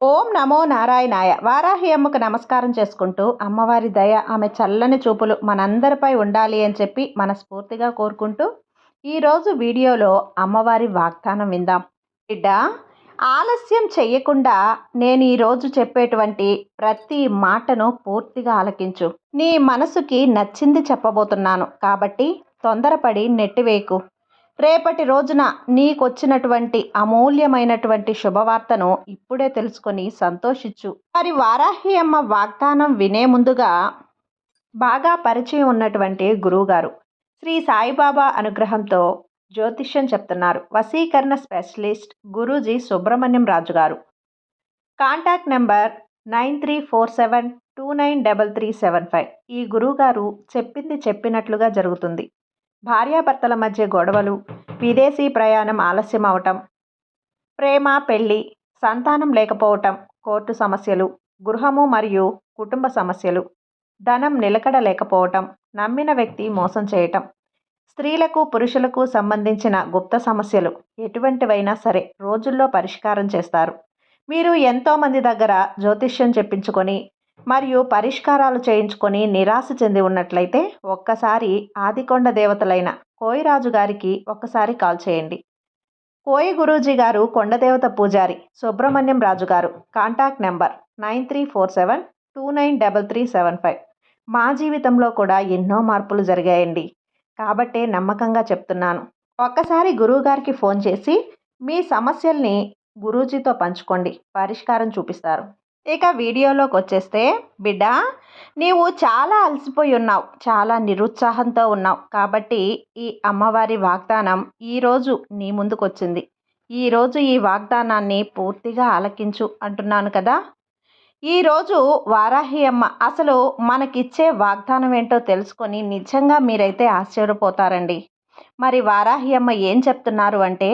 ఓం నమో నారాయణాయ. వారాహి అమ్మకు నమస్కారం చేసుకుంటూ అమ్మవారి దయ ఆమె చల్లని చూపులు మనందరిపై ఉండాలి అని చెప్పి మనస్ఫూర్తిగా కోరుకుంటూ ఈరోజు వీడియోలో అమ్మవారి వాగ్దానం విందాం. బిడ్డ ఆలస్యం చెయ్యకుండా నేను ఈరోజు చెప్పేటువంటి ప్రతి మాటను పూర్తిగా ఆలకించు. నీ మనసుకి నచ్చింది చెప్పబోతున్నాను కాబట్టి తొందరపడి నెట్టివేయకు. రేపటి రోజున నీకొచ్చినటువంటి అమూల్యమైనటువంటి శుభవార్తను ఇప్పుడే తెలుసుకొని సంతోషించు. మరి వారాహి అమ్మ వాగ్దానం వినే ముందుగా బాగా పరిచయం ఉన్నటువంటి గురువుగారు శ్రీ సాయిబాబా అనుగ్రహంతో జ్యోతిష్యం చెప్తున్నారు. వసీకరణ స్పెషలిస్ట్ గురూజీ సుబ్రహ్మణ్యం రాజు గారు contact number nine three four seven two nine double three seven five. ఈ గురువుగారు చెప్పింది చెప్పినట్లుగా జరుగుతుంది. భార్యాభర్తల మధ్య గొడవలు విదేశీ ప్రయాణం ఆలస్యం అవటం ప్రేమ పెళ్ళి సంతానం లేకపోవటం కోర్టు సమస్యలు గృహము మరియు కుటుంబ సమస్యలు ధనం నిలకడ లేకపోవటం నమ్మిన వ్యక్తి మోసం చేయటం స్త్రీలకు పురుషులకు సంబంధించిన గుప్త సమస్యలు ఎటువంటివైనా సరే రోజుల్లో పరిష్కారం చేస్తారు. మీరు ఎంతోమంది దగ్గర జ్యోతిష్యం చెప్పించుకొని మరియు పరిష్కారాలు చేయించుకొని నిరాశ చెంది ఉన్నట్లయితే ఒక్కసారి ఆదికొండ దేవతలైన కోయిరాజు గారికి ఒక్కసారి కాల్ చేయండి. కోయి గురూజీ గారు కొండదేవత పూజారి సుబ్రహ్మణ్యం రాజు గారు. Contact number nine three four seven two nine double three seven five. మా జీవితంలో కూడా ఎన్నో మార్పులు జరిగాయండి. కాబట్టే నమ్మకంగా చెప్తున్నాను. ఒక్కసారి గురువుగారికి ఫోన్ చేసి మీ సమస్యల్ని గురూజీతో పంచుకోండి. పరిష్కారం చూపిస్తారు. ఇక వీడియోలోకి వచ్చేస్తే బిడ్డ నీవు చాలా అలసిపోయి ఉన్నావు చాలా నిరుత్సాహంతో ఉన్నావు. కాబట్టి ఈ అమ్మవారి వాగ్దానం ఈరోజు నీ ముందుకు వచ్చింది ఈరోజు ఈ వాగ్దానాన్ని పూర్తిగా ఆలకించు అంటున్నాను కదా? ఈరోజు వారాహి అమ్మ అసలు మనకిచ్చే వాగ్దానం ఏంటో తెలుసుకొని నిజంగా మీరైతే ఆశ్చర్యపోతారండి. మరి వారాహి అమ్మ ఏం చెప్తున్నారు అంటే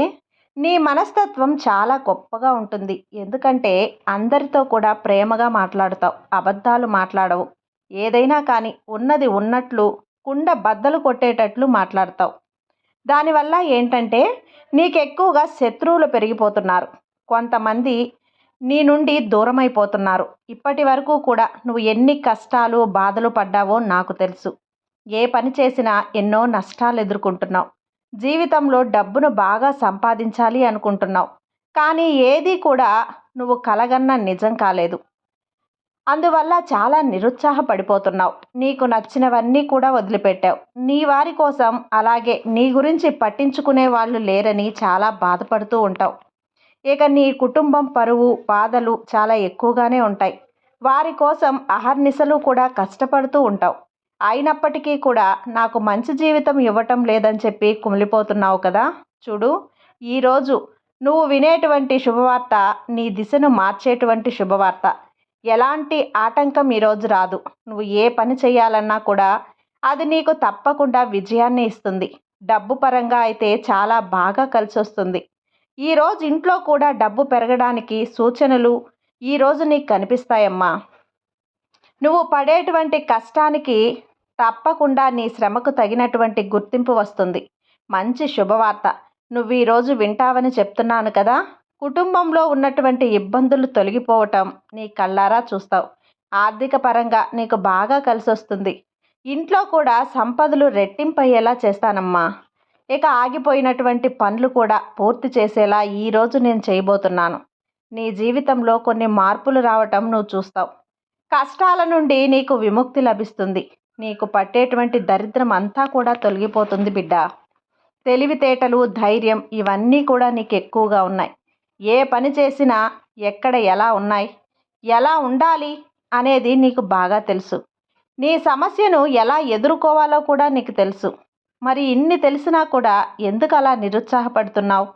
నీ మనస్తత్వం చాలా గొప్పగా ఉంటుంది. ఎందుకంటే అందరితో కూడా ప్రేమగా మాట్లాడతావు అబద్ధాలు మాట్లాడవు. ఏదైనా కానీ ఉన్నది ఉన్నట్లు కుండ బద్దలు కొట్టేటట్లు మాట్లాడతావు. దానివల్ల ఏంటంటే నీకు ఎక్కువగా శత్రువులు పెరిగిపోతున్నారు. కొంతమంది నీ నుండి దూరం అయిపోతున్నారు ఇప్పటి వరకు కూడా నువ్వు ఎన్ని కష్టాలు బాధలు పడ్డావో నాకు తెలుసు. ఏ పని చేసినా ఎన్నో నష్టాలు ఎదుర్కొంటున్నావు. జీవితంలో డబ్బును బాగా సంపాదించాలి అనుకుంటున్నావు. కానీ ఏది కూడా నువ్వు కలగన్న నిజం కాలేదు. అందువల్ల చాలా నిరుత్సాహపడిపోతున్నావు. నీకు నచ్చినవన్నీ కూడా వదిలిపెట్టావు. నీ వారి కోసం అలాగే నీ గురించి పట్టించుకునే వాళ్ళు లేరని చాలా బాధపడుతూ ఉంటావు. ఇక నీ కుటుంబం పరువు బాధలు చాలా ఎక్కువగానే ఉంటాయి. వారి కోసం అహర్నిశలు కూడా కష్టపడుతూ ఉంటావు. అయినప్పటికీ కూడా నాకు మంచి జీవితం ఇవ్వటం లేదని చెప్పి కుమిలిపోతున్నావు కదా. చూడు ఈరోజు నువ్వు వినేటువంటి శుభవార్త నీ దిశను మార్చేటువంటి శుభవార్త. ఎలాంటి ఆటంకం ఈరోజు రాదు. నువ్వు ఏ పని చేయాలన్నా కూడా అది నీకు తప్పకుండా విజయాన్ని ఇస్తుంది. డబ్బు పరంగా అయితే చాలా బాగా కలిసి వస్తుంది ఈరోజు ఇంట్లో కూడా డబ్బు పెరగడానికి సూచనలు ఈరోజు నీకు కనిపిస్తాయమ్మా. నువ్వు పడేటువంటి కష్టానికి తప్పకుండా నీ శ్రమకు తగినటువంటి గుర్తింపు వస్తుంది. మంచి శుభవార్త. నువ్వు ఈరోజు వింటావని చెప్తున్నాను కదా? కుటుంబంలో ఉన్నటువంటి ఇబ్బందులు తొలగిపోవటం నీ కళ్ళారా చూస్తావు. ఆర్థిక పరంగా నీకు బాగా కలిసి వస్తుంది ఇంట్లో కూడా సంపదలు రెట్టింపయ్యేలా చేస్తానమ్మా. ఇక ఆగిపోయినటువంటి పనులు కూడా పూర్తి చేసేలా ఈరోజు నేను చేయబోతున్నాను. నీ జీవితంలో కొన్ని మార్పులు రావటం నువ్వు చూస్తావు. కష్టాల నుండి నీకు విముక్తి లభిస్తుంది. నీకు పట్టేటువంటి దరిద్రం అంతా కూడా తొలగిపోతుంది బిడ్డ. తెలివితేటలు ధైర్యం ఇవన్నీ కూడా నీకు ఎక్కువగా ఉన్నాయి. ఏ పని చేసినా ఎక్కడ ఎలా ఉన్నాయి? ఎలా ఉండాలి అనేది నీకు బాగా తెలుసు. నీ సమస్యను ఎలా ఎదుర్కోవాలో కూడా నీకు తెలుసు. మరి ఇన్ని తెలిసినా కూడా ఎందుకు అలా నిరుత్సాహపడుతున్నావు?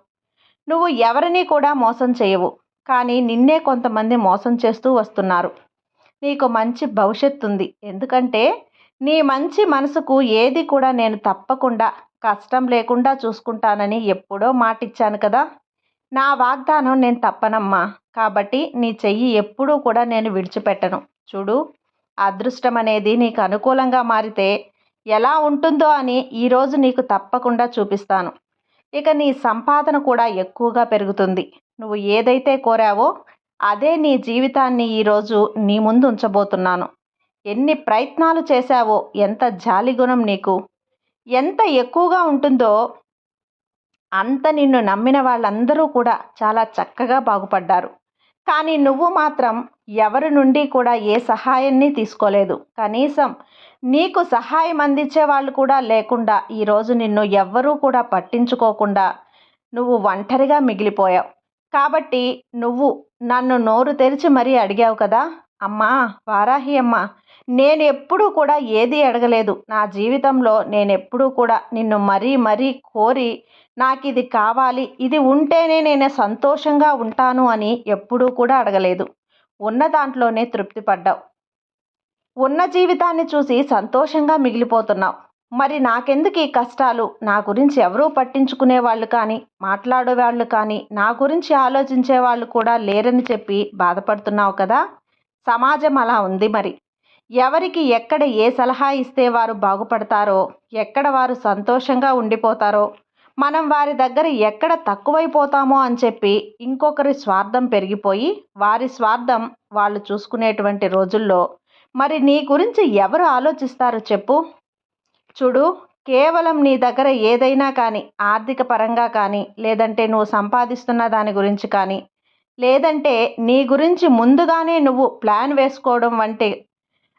నువ్వు ఎవరిని కూడా మోసం చేయవు. కానీ నిన్నే కొంతమంది మోసం చేస్తూ వస్తున్నారు. నీకు మంచి భవిష్యత్తు ఉంది ఎందుకంటే నీ మంచి మనసుకు ఏది కూడా నేను తప్పకుండా కష్టం లేకుండా చూసుకుంటానని ఎప్పుడో మాటిచ్చాను కదా. నా వాగ్దానం నేను తప్పనమ్మా. కాబట్టి నీ చెయ్యి ఎప్పుడూ కూడా నేను విడిచిపెట్టను. చూడు అదృష్టం అనేది నీకు అనుకూలంగా మారితే ఎలా ఉంటుందో అని ఈరోజు నీకు తప్పకుండా చూపిస్తాను. ఇక నీ సంపాదన కూడా ఎక్కువగా పెరుగుతుంది. నువ్వు ఏదైతే కోరావో అదే నీ జీవితాన్ని ఈరోజు నీ ముందు ఉంచబోతున్నాను. ఎన్ని ప్రయత్నాలు చేశావో ఎంత జాలిగుణం నీకు? ఎంత ఎక్కువగా ఉంటుందో అంత నిన్ను నమ్మిన వాళ్ళందరూ కూడా చాలా చక్కగా బాగుపడ్డారు. కానీ నువ్వు మాత్రం ఎవరి నుండి కూడా ఏ సహాయాన్ని తీసుకోలేదు. కనీసం నీకు సహాయం అందించే వాళ్ళు కూడా లేకుండా ఈరోజు నిన్ను ఎవ్వరూ కూడా పట్టించుకోకుండా నువ్వు ఒంటరిగా మిగిలిపోయావు. కాబట్టి నువ్వు నన్ను నోరు తెరిచి మరీ అడిగావు కదా? అమ్మా వారాహి అమ్మ నేను ఎప్పుడూ కూడా ఏది అడగలేదు. నా జీవితంలో నేను ఎప్పుడూ కూడా నిన్ను మరీ మరీ కోరి నాకు ఇది కావాలి ఇది ఉంటేనే నేను సంతోషంగా ఉంటాను అని ఎప్పుడూ కూడా అడగలేదు. ఉన్న దాంట్లోనే తృప్తి పడ్డావు. ఉన్న జీవితాన్ని చూసి సంతోషంగా మిగిలిపోతున్నావు. మరి నాకెందుకు ఈ కష్టాలు? నా గురించి ఎవరూ పట్టించుకునే వాళ్ళు కానీ మాట్లాడేవాళ్ళు కానీ నా గురించి ఆలోచించే వాళ్ళు కూడా లేరని చెప్పి బాధపడుతున్నావు కదా? సమాజం అలా ఉంది మరి. ఎవరికి ఎక్కడ ఏ సలహా ఇస్తే వారు బాగుపడతారో ఎక్కడ వారు సంతోషంగా ఉండిపోతారో మనం వారి దగ్గర ఎక్కడ తక్కువైపోతామో అని చెప్పి ఇంకొకరి స్వార్థం పెరిగిపోయి వారి స్వార్థం వాళ్ళు చూసుకునేటువంటి రోజుల్లో మరి నీ గురించి ఎవరు ఆలోచిస్తారు చెప్పు? చూడు కేవలం నీ దగ్గర ఏదైనా కానీ ఆర్థిక పరంగా కానీ లేదంటే నువ్వు సంపాదిస్తున్న దాని గురించి కానీ లేదంటే నీ గురించి ముందుగానే నువ్వు ప్లాన్ వేసుకోవడం వంటి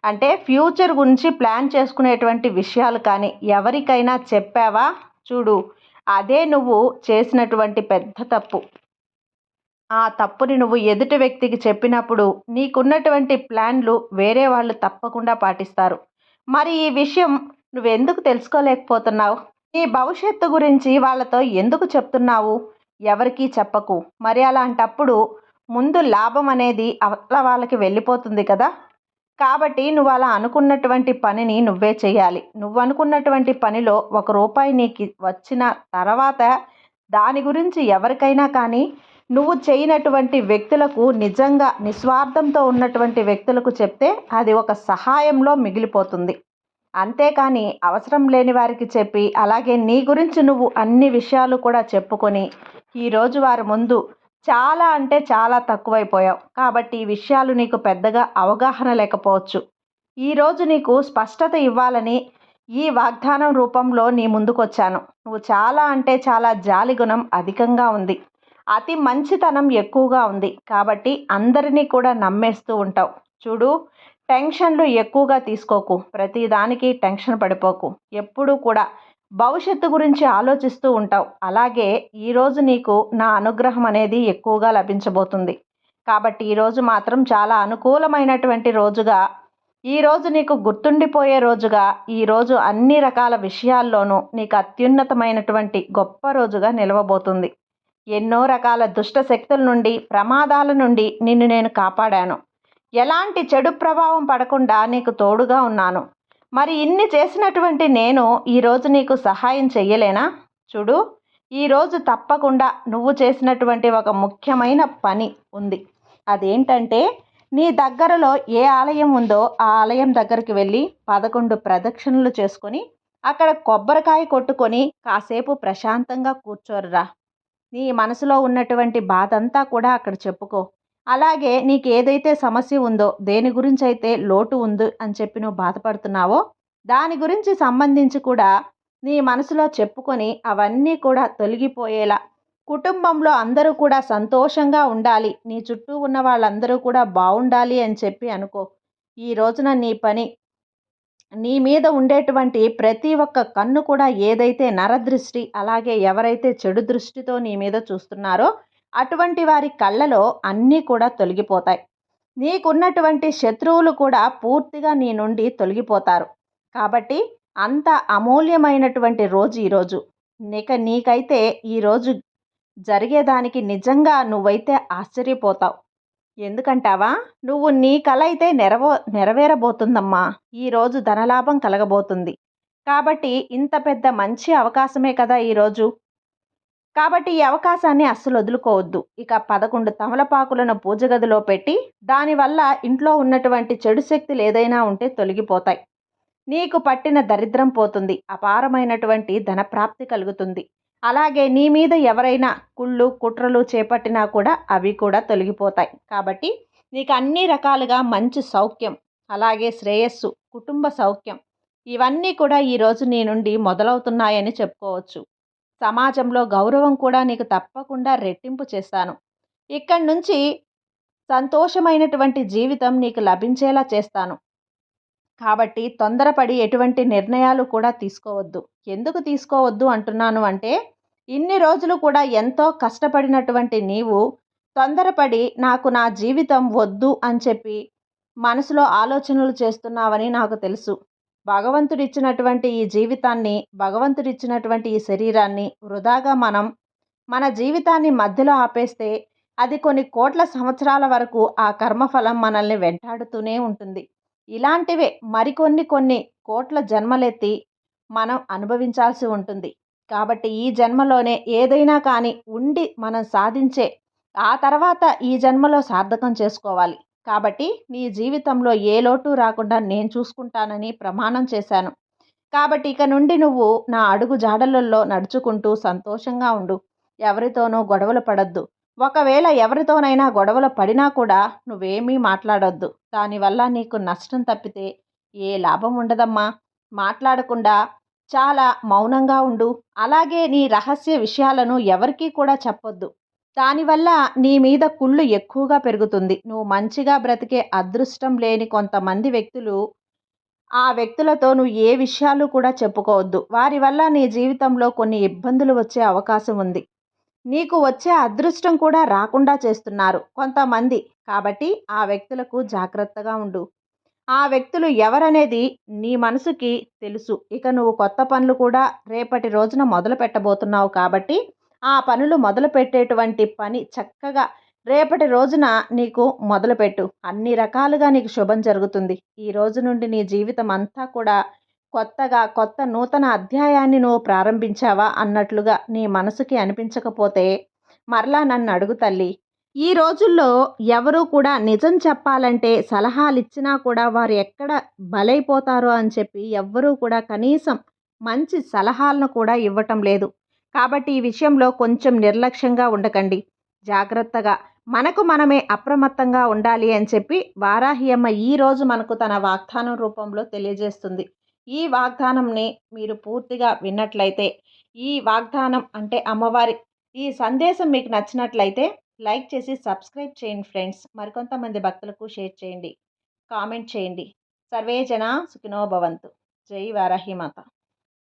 అంటే ఫ్యూచర్ గురించి ప్లాన్ చేసుకునేటువంటి విషయాలు కానీ ఎవరికైనా చెప్పావా? చూడు అదే నువ్వు చేసినటువంటి పెద్ద తప్పు. ఆ తప్పుని నువ్వు ఎదుటి వ్యక్తికి చెప్పినప్పుడు నీకున్నటువంటి ప్లాన్లు వేరే వాళ్ళు తప్పకుండా పాటిస్తారు. మరి ఈ విషయం నువ్వెందుకు తెలుసుకోలేకపోతున్నావు? నీ భవిష్యత్తు గురించి వాళ్ళతో ఎందుకు చెప్తున్నావు? ఎవరికీ చెప్పకు. మరి అలాంటప్పుడు ముందు లాభం అనేది అవతల వాళ్ళకి వెళ్ళిపోతుంది కదా? కాబట్టి నువ్వు అలా అనుకున్నటువంటి పనిని నువ్వే చేయాలి. నువ్వు అనుకున్నటువంటి పనిలో ఒక రూపాయి నీకు వచ్చిన తర్వాత దాని గురించి ఎవరికైనా కానీ నువ్వు చేయనటువంటి వ్యక్తులకు నిజంగా నిస్వార్థంతో ఉన్నటువంటి వ్యక్తులకు చెప్తే అది ఒక సహాయంలో మిగిలిపోతుంది. అంతేకాని అవసరం లేని వారికి చెప్పి అలాగే నీ గురించి నువ్వు అన్ని విషయాలు కూడా చెప్పుకొని ఈరోజు వారి ముందు చాలా అంటే చాలా తక్కువైపోయావు. కాబట్టి ఈ విషయాలు నీకు పెద్దగా అవగాహన లేకపోవచ్చు. ఈరోజు నీకు స్పష్టత ఇవ్వాలని ఈ వాగ్దానం రూపంలో నీ ముందుకొచ్చాను. నువ్వు చాలా అంటే చాలా జాలి గుణం అధికంగా ఉంది. అతి మంచితనం ఎక్కువగా ఉంది. కాబట్టి అందరినీ కూడా నమ్మేస్తూ ఉంటావు. చూడు టెన్షన్లు ఎక్కువగా తీసుకోకు. ప్రతిదానికి టెన్షన్ పడిపోకు. ఎప్పుడూ కూడా భవిష్యత్తు గురించి ఆలోచిస్తూ ఉంటావు. అలాగే ఈరోజు నీకు నా అనుగ్రహం అనేది ఎక్కువగా లభించబోతుంది. కాబట్టి ఈరోజు మాత్రం చాలా అనుకూలమైనటువంటి రోజుగా ఈరోజు నీకు గుర్తుండిపోయే రోజుగా ఈరోజు అన్ని రకాల విషయాల్లోనూ నీకు అత్యున్నతమైనటువంటి గొప్ప రోజుగా నిలవబోతుంది. ఎన్నో రకాల దుష్ట శక్తుల నుండి ప్రమాదాల నుండి నిన్ను నేను కాపాడాను. ఎలాంటి చెడు ప్రభావం పడకుండా నీకు తోడుగా ఉన్నాను. మరి ఇన్ని చేసినటువంటి నేను ఈరోజు నీకు సహాయం చెయ్యలేనా? చూడు ఈరోజు తప్పకుండా నువ్వు చేసినటువంటి ఒక ముఖ్యమైన పని ఉంది. అదేంటంటే నీ దగ్గరలో ఏ ఆలయం ఉందో ఆ ఆలయం దగ్గరికి వెళ్ళి పదకొండు ప్రదక్షిణలు చేసుకొని అక్కడ కొబ్బరికాయ కొట్టుకొని కాసేపు ప్రశాంతంగా కూర్చోర్రా. నీ మనసులో ఉన్నటువంటి బాధ అంతా కూడా అక్కడ చెప్పుకో. అలాగే నీకు ఏదైతే సమస్య ఉందో దేని గురించి అయితే లోటు ఉంది అని చెప్పి నువ్వు బాధపడుతున్నావో దాని గురించి సంబంధించి కూడా నీ మనసులో చెప్పుకొని అవన్నీ కూడా తొలగిపోయేలా కుటుంబంలో అందరూ కూడా సంతోషంగా ఉండాలి. నీ చుట్టూ ఉన్న వాళ్ళందరూ కూడా బాగుండాలి అని చెప్పి అనుకో. ఈ రోజున నీ పని నీ మీద ఉండేటువంటి ప్రతి ఒక్క కన్ను కూడా ఏదైతే నరదృష్టి అలాగే ఎవరైతే చెడు దృష్టితో నీ మీద చూస్తున్నారో అటువంటి వారి కళ్ళలో అన్నీ కూడా తొలగిపోతాయి. నీకున్నటువంటి శత్రువులు కూడా పూర్తిగా నీ నుండి తొలగిపోతారు. కాబట్టి అంత అమూల్యమైనటువంటి రోజు ఈరోజు ఇక నీకైతే ఈరోజు జరిగేదానికి నిజంగా నువ్వైతే ఆశ్చర్యపోతావు. ఎందుకంటావా? నువ్వు నీ కళ అయితే నెరవో నెరవేరబోతుందమ్మా. ఈరోజు ధనలాభం కలగబోతుంది. కాబట్టి ఇంత పెద్ద మంచి అవకాశమే కదా ఈరోజు కాబట్టి ఈ అవకాశాన్ని అస్సలు వదులుకోవద్దు. ఇక పదకొండు తమలపాకులను పూజ గదిలో పెట్టి దానివల్ల ఇంట్లో ఉన్నటువంటి చెడు శక్తులు ఏదైనా ఉంటే తొలగిపోతాయి. నీకు పట్టిన దరిద్రం పోతుంది. అపారమైనటువంటి ధనప్రాప్తి కలుగుతుంది. అలాగే నీ మీద ఎవరైనా కుళ్ళు కుట్రలు చేపట్టినా కూడా అవి కూడా తొలగిపోతాయి. కాబట్టి నీకు అన్ని రకాలుగా మంచి సౌఖ్యం అలాగే శ్రేయస్సు కుటుంబ సౌఖ్యం ఇవన్నీ కూడా ఈరోజు నీ నుండి మొదలవుతున్నాయని చెప్పుకోవచ్చు. సమాజంలో గౌరవం కూడా నీకు తప్పకుండా రెట్టింపు చేస్తాను. ఇక్కడి నుంచి సంతోషమైనటువంటి జీవితం నీకు లభించేలా చేస్తాను. కాబట్టి తొందరపడి ఎటువంటి నిర్ణయాలు కూడా తీసుకోవద్దు. ఎందుకు తీసుకోవద్దు అంటున్నాను అంటే ఇన్ని రోజులు కూడా ఎంతో కష్టపడినటువంటి నీవు తొందరపడి నాకు నా జీవితం వద్దు అని చెప్పి మనసులో ఆలోచనలు చేస్తున్నావని నాకు తెలుసు. భగవంతుడిచ్చినటువంటి ఈ జీవితాన్ని భగవంతుడిచ్చినటువంటి ఈ శరీరాన్ని వృధాగా మనం మన జీవితాన్ని మధ్యలో ఆపేస్తే అది కొన్ని కోట్ల సంవత్సరాల వరకు ఆ కర్మఫలం మనల్ని వెంటాడుతూనే ఉంటుంది. ఇలాంటివే మరికొన్ని కొన్ని కోట్ల జన్మలెత్తి మనం అనుభవించాల్సి ఉంటుంది. కాబట్టి ఈ జన్మలోనే ఏదైనా కానీ ఉండి మనం సాధించే ఆ తర్వాత ఈ జన్మలో సార్థకం చేసుకోవాలి. కాబట్టి నీ జీవితంలో ఏ లోటు రాకుండా నేను చూసుకుంటానని ప్రమాణం చేశాను. కాబట్టి ఇక నుండి నువ్వు నా అడుగు జాడలలో నడుచుకుంటూ సంతోషంగా ఉండు. ఎవరితోనూ గొడవలు పడద్దు. ఒకవేళ ఎవరితోనైనా గొడవలు పడినా కూడా నువ్వేమీ మాట్లాడొద్దు. దానివల్ల నీకు నష్టం తప్పితే ఏ లాభం ఉండదమ్మా. మాట్లాడకుండా చాలా మౌనంగా ఉండు. అలాగే నీ రహస్య విషయాలను ఎవరికీ కూడా చెప్పొద్దు. దానివల్ల నీ మీద కుళ్ళు ఎక్కువగా పెరుగుతుంది. నువ్వు మంచిగా బ్రతికే అదృష్టం లేని కొంతమంది వ్యక్తులు ఆ వ్యక్తులతో నువ్వు ఏ విషయాలు కూడా చెప్పుకోవద్దు. వారి వల్ల నీ జీవితంలో కొన్ని ఇబ్బందులు వచ్చే అవకాశం ఉంది. నీకు వచ్చే అదృష్టం కూడా రాకుండా చేస్తున్నారు కొంతమంది. కాబట్టి ఆ వ్యక్తులకు జాగ్రత్తగా ఉండు. ఆ వ్యక్తులు ఎవరనేది నీ మనసుకి తెలుసు. ఇక నువ్వు కొత్త పనులు కూడా రేపటి రోజున మొదలు పెట్టబోతున్నావు కాబట్టి ఆ పనులు మొదలుపెట్టేటువంటి పని చక్కగా రేపటి రోజున నీకు మొదలుపెట్టు. అన్ని రకాలుగా నీకు శుభం జరుగుతుంది. ఈ రోజు నుండి నీ జీవితం అంతా కూడా కొత్తగా కొత్త నూతన అధ్యాయాన్ని నువ్వు ప్రారంభించావా అన్నట్లుగా నీ మనసుకి అనిపించకపోతే మరలా నన్ను అడుగు తల్లి. ఈ రోజుల్లో ఎవరు కూడా నిజం చెప్పాలంటే సలహాలు ఇచ్చినా కూడా వారు ఎక్కడ బలైపోతారో అని చెప్పి ఎవ్వరూ కూడా కనీసం మంచి సలహాలను కూడా ఇవ్వటం లేదు. కాబట్టి ఈ విషయంలో కొంచెం నిర్లక్ష్యంగా ఉండకండి. జాగ్రత్తగా. మనకు మనమే అప్రమత్తంగా ఉండాలి అని చెప్పి వారాహి అమ్మ ఈరోజు మనకు తన వాగ్దానం రూపంలో తెలియజేస్తుంది. ఈ వాగ్దానంని మీరు పూర్తిగా విన్నట్లయితే ఈ వాగ్దానం అంటే అమ్మవారి ఈ సందేశం మీకు నచ్చినట్లయితే లైక్ చేసి సబ్స్క్రైబ్ చేయండి ఫ్రెండ్స్. మరికొంతమంది భక్తులకు షేర్ చేయండి. కామెంట్ చేయండి. సర్వే జన సుఖినో భవంతు. జై వారాహి మాత.